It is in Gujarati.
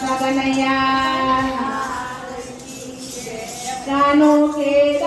કનૈયા કાનો કે